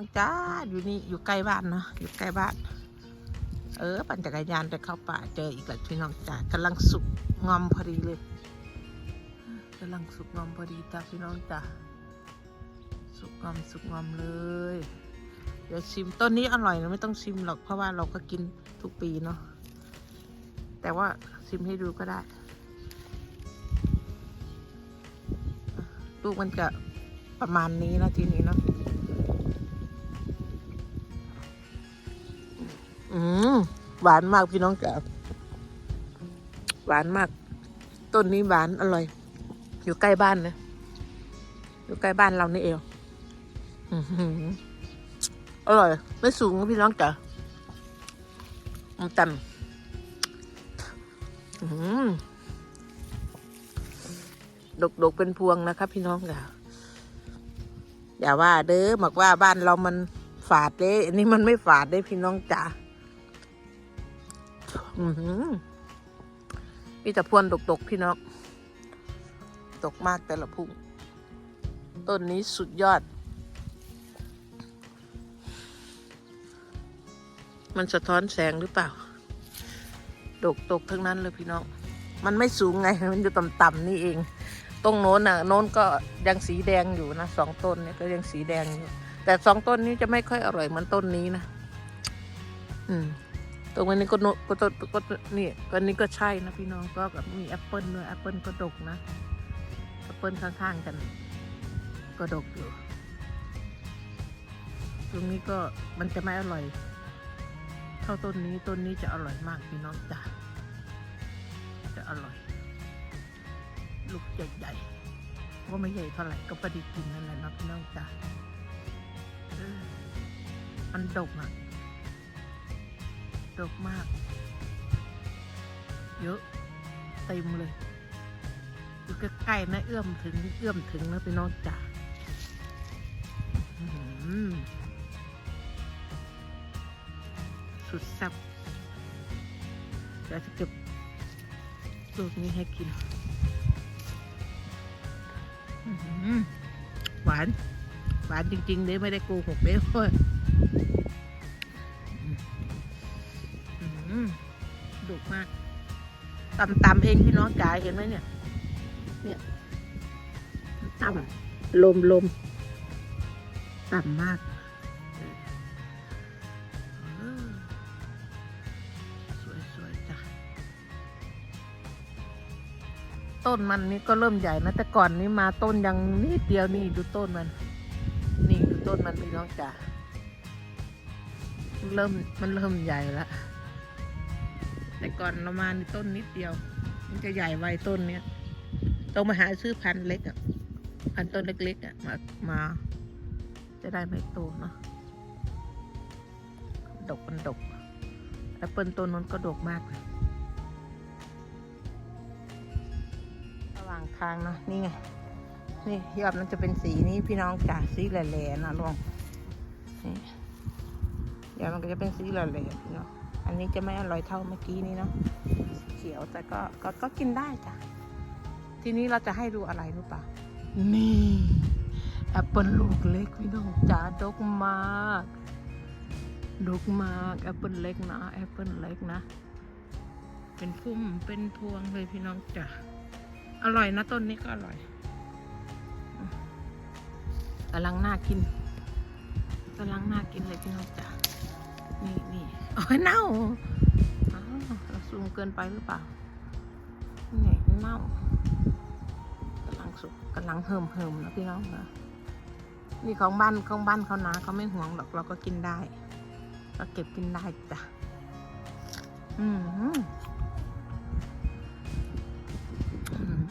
น้องจ้าอยู่นี่อยู่ใกล้บ้านเนาะอยู่ใกล้บ้าน เออปั่นจักรยานไปเข้าป่าเจออีกแล้วพี่น้องจ้ากำลังสุกงอมพอดีเลยกำลังสุกงอมพอดีจ้าพี่น้องจ้าสุกงอมสุกงอมเลย เดี๋ยวชิมต้นนี้อร่อยนะไม่ต้องชิมหรอกเพราะว่าเราก็กินทุกปีเนาะแต่ว่าชิมให้ดูก็ได้ลูกมันจะประมาณนี้นะทีนี้เนาะ อืมหวานมากพี่น้องจ๋าหวานมาก ต้นนี้หวานอร่อย อยู่ใกล้บ้านนะอยู่ใกล้บ้านเรานี่เองอร่อย ไม่สูงพี่น้องจ๋ามันต่ำดกดกเป็นพวงนะครับ พี่น้องจ๋าอย่าว่าเด้อบอกว่าบ้านเรามันฝาดเด้อันนี้มันไม่ฝาดเด้พี่น้องจ๋า อือหือมีแต่พวนตกๆพี่น้อง ตกมากแต่ละพุ่ง ต้นนี้สุดยอด มันสะท้อนแสงหรือเปล่า ดกตกทั้งนั้นเลยพี่น้อง มันไม่สูงไง มันอยู่ต่ำๆนี่เอง ตรงโน้นน่ะ โน้นก็ยังสีแดงอยู่นะสองต้นเนี่ยก็ยังสีแดงอยู่ แต่สองต้นนี้จะไม่ค่อยอร่อยเหมือนต้นนี้นะ อืม ตรงนี้ก็โนก็ต้นก็นี่ก็นี้ก็ใช่นะพี่น้องก็กับมีแอปเปิลด้วยแอปเปิลก็ดกนะแอปเปิลข้างๆกัน ก็ดกอยู่ตรงนี้ก็มันจะไม่อร่อย เท่าต้นนี้ต้นนี้จะอร่อยมากพี่น้องจ้าจะอร่อย ลูกใหญ่ๆก็ไม่ใหญ่เท่าไหร่ก็พอดีกินนั่นแหละนะพี่น้องจ้ามันดกอะ ดกมาก เยอะเต็มเลยอยู่ใกล้ๆนะเอื้อมถึงเอื้อมถึงนะพี่น้องจ๋าสุดแซ่บเดี๋ยวจะเก็บลูกนี้ให้กินอื้อหือหวาน หวานจริงๆเลยไม่ได้โกหกเลย ดุมากตำตำๆเองพี่น้องจ๋าเห็นไหมเนี่ย เนี่ยตำลมลมต่ำมาก สวยสวยจ้ะ ต้นมันนี่ก็เริ่มใหญ่นะ แต่ก่อนนี้มาต้นยังนิดเดียวนี่ดูต้นมัน นี่ดูต้นมันพี่น้องจ๋าเริ่มมันเริ่มใหญ่แล้ว แต่ก่อนเรามาในต้นนิดเดียว มันจะใหญ่ไวต้นเนี้ยต้องมาหาซื้อพันธุ์เล็กอะพันธุ์ต้นเล็กๆอะมามา จะได้ไม่โตเนาะดกมันดกแอปเปิลต้นนั้นก็ดกมากเลยระหว่างทางเนาะนี่ไงนี่ยอดมันจะเป็นสีนี้พี่น้องจ๋าสีแหล่ๆนะลองนี่ยอดมันก็จะเป็นสีแหล่ๆพี่น้อง อันนี้จะไม่อร่อยเท่าเมื่อกี้นี้เนาะเขียวแต่ก็ก็ก็กินได้จ้ะ ทีนี้เราจะให้ดูอะไรรู้ปะนี่แอปเปิลลูกเล็กพี่น้องจ๋าดกมากดกมากแอปเปิลเล็กนะแอปเปิลเล็กนะ เป็นพุ่มเป็นพวงเลยพี่น้องจ๋าอร่อยนะต้นนี้ก็อร่อยกำลังน่ากินกำลังน่ากินเลยพี่น้องจ๋า นี่นี่โอ้ยเน่าเราซูมเกินไปหรือเปล่านี่เน่ากำลังสุกกำลังเหิมเหิมนะพี่น้องนะนี่ของบ้านของบ้านเขานะเขาไม่ห่วงหรอกเราก็กินได้เราเก็บกินได้จ้ะอืมอืม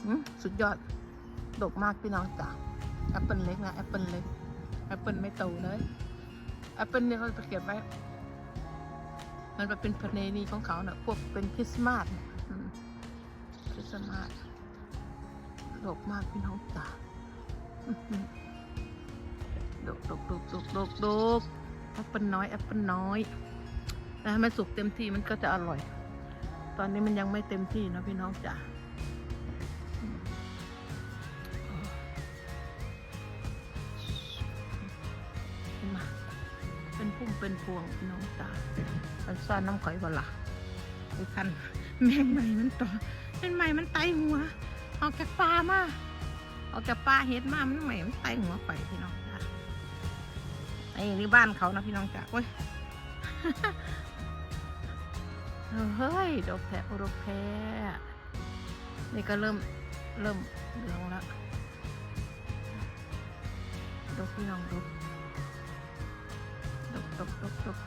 อืมสุดยอด ดกมากพี่น้องจ้ะแอปเปิลเล็กนะแอปเปิลเล็กแอปเปิลไม่โตเลยแอปเปิลเนี่ยเขาจะเก็บไว้ มันจะเป็นประเพณีของเขาเนะ่ะพวกเป็นคริสต์มาสคริสต์มาสดกมากพี่น้องจ๋าดกดกดกดกดกดกแอปเปิลน้อยแอปเปิลน้อยแต่ถ้ามันสุกเต็มที่มันก็จะอร่อย ตอนนี้มันยังไม่เต็มที่นะพี่น้องจ๋า พุ่มเป็นพวงพี่น้องจ้ามันซ่อนน้ำข่อยบ่ละดูคันแมงใหม่มันต่อเป็นใหม่มันไตหัวออกจากปลามาออกจากปลาเห็ดมามันใหม่มันไตหัวข่อยพี่น้องจ้าไอ้นี่บ้านเขานะพี่น้องจ้าโอ้ยเฮ้ยดอกแพะดอกแพะนี่ก็เริ่มเริ่มเหลืองแล้วดูพี่น้องดู toc, toc, toc.